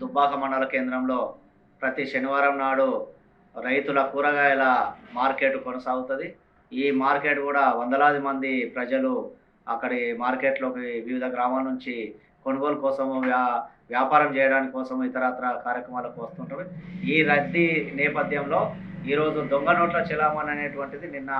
దుబ్బాక మండల కేంద్రంలో ప్రతి శనివారం నాడు రైతుల కూరగాయల మార్కెట్ కొనసాగుతుంది. ఈ మార్కెట్ కూడా వందలాది మంది ప్రజలు అక్కడి మార్కెట్లోకి వివిధ గ్రామాల నుంచి కొనుగోలు కోసము వ్యా వ్యాపారం చేయడానికి కోసం ఇతరత్ర కార్యక్రమాలకు వస్తుంటారు. ఈ రద్దీ నేపథ్యంలో ఈరోజు దొంగ నోట్ల చెలామణి అనేటువంటిది నిన్న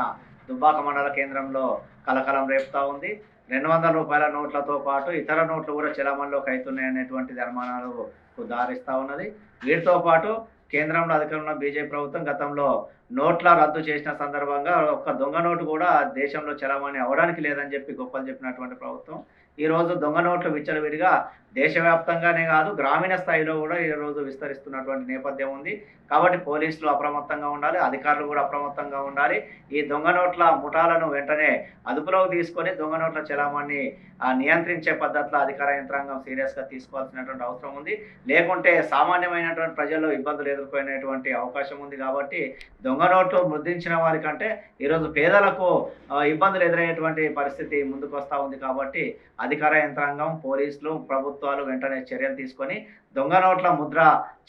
దుబ్బాక మండల కేంద్రంలో కలకలం రేపుతూ ఉంది. రెండు వందల రూపాయల నోట్లతో పాటు ఇతర నోట్లు కూడా చెలామణిలోకి అవుతున్నాయి అనేటువంటిది అనుమానాలకు దారిస్తూ ఉన్నది. వీటితో పాటు కేంద్రంలో అధికారంలో బీజేపీ ప్రభుత్వం గతంలో నోట్ల రద్దు చేసిన సందర్భంగా ఒక్క దొంగ నోటు కూడా దేశంలో చలామణి అవడానికి లేదని చెప్పి గొప్పలు చెప్పినటువంటి ప్రభుత్వం. ఈ రోజు దొంగ నోట్లు విచ్చలవిడిగా దేశవ్యాప్తంగానే కాదు గ్రామీణ స్థాయిలో కూడా ఈ రోజు విస్తరిస్తున్నటువంటి నేపథ్యం ఉంది. కాబట్టి పోలీసులు అప్రమత్తంగా ఉండాలి అధికారులు కూడా అప్రమత్తంగా ఉండాలి. ఈ దొంగ నోట్ల ముఠాలను వెంటనే అదుపులోకి తీసుకొని దొంగ నోట్ల చలామణి ఆ, నియంత్రించే పద్ధతిలో అధికార యంత్రాంగం సీరియస్గా తీసుకోవాల్సినటువంటి అవసరం ఉంది. లేకుంటే సామాన్యమైనటువంటి ప్రజల్లో ఇబ్బందులు ఎదుర్కొనేటువంటి అవకాశం ఉంది కాబట్టి దొంగ నోట్లు ముద్రించిన వారికంటే ఈరోజు పేదలకు ఇబ్బందులు ఎదురయ్యేటువంటి పరిస్థితి ముందుకు వస్తూ ఉంది కాబట్టి అధికార యంత్రాంగం పోలీసులు ప్రభుత్వాలు వెంటనే చర్యలు తీసుకొని దొంగ నోట్ల ముద్ర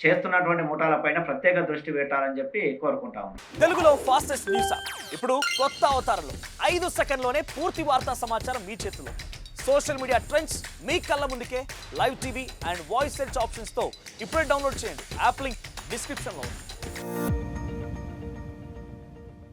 చేస్తున్నటువంటి ముఠాలపైన ప్రత్యేక దృష్టి పెట్టాలని చెప్పి కోరుకుంటా తెలుగులో ఫాస్టెస్ట్ న్యూస్ ఇప్పుడు కొత్త అవతారంలో ఐదు సెకండ్లోనే పూర్తి వార్తా సమాచారం మీ చేతిలో. సోషల్ మీడియా ట్రెండ్స్ మీ కళ్ళ ముందుకే live TV and voice search ఆప్షన్స్తో ఇప్పుడే డౌన్లోడ్ చేయండి. యాప్ లింక్ డిస్క్రిప్షన్లో ఉంది.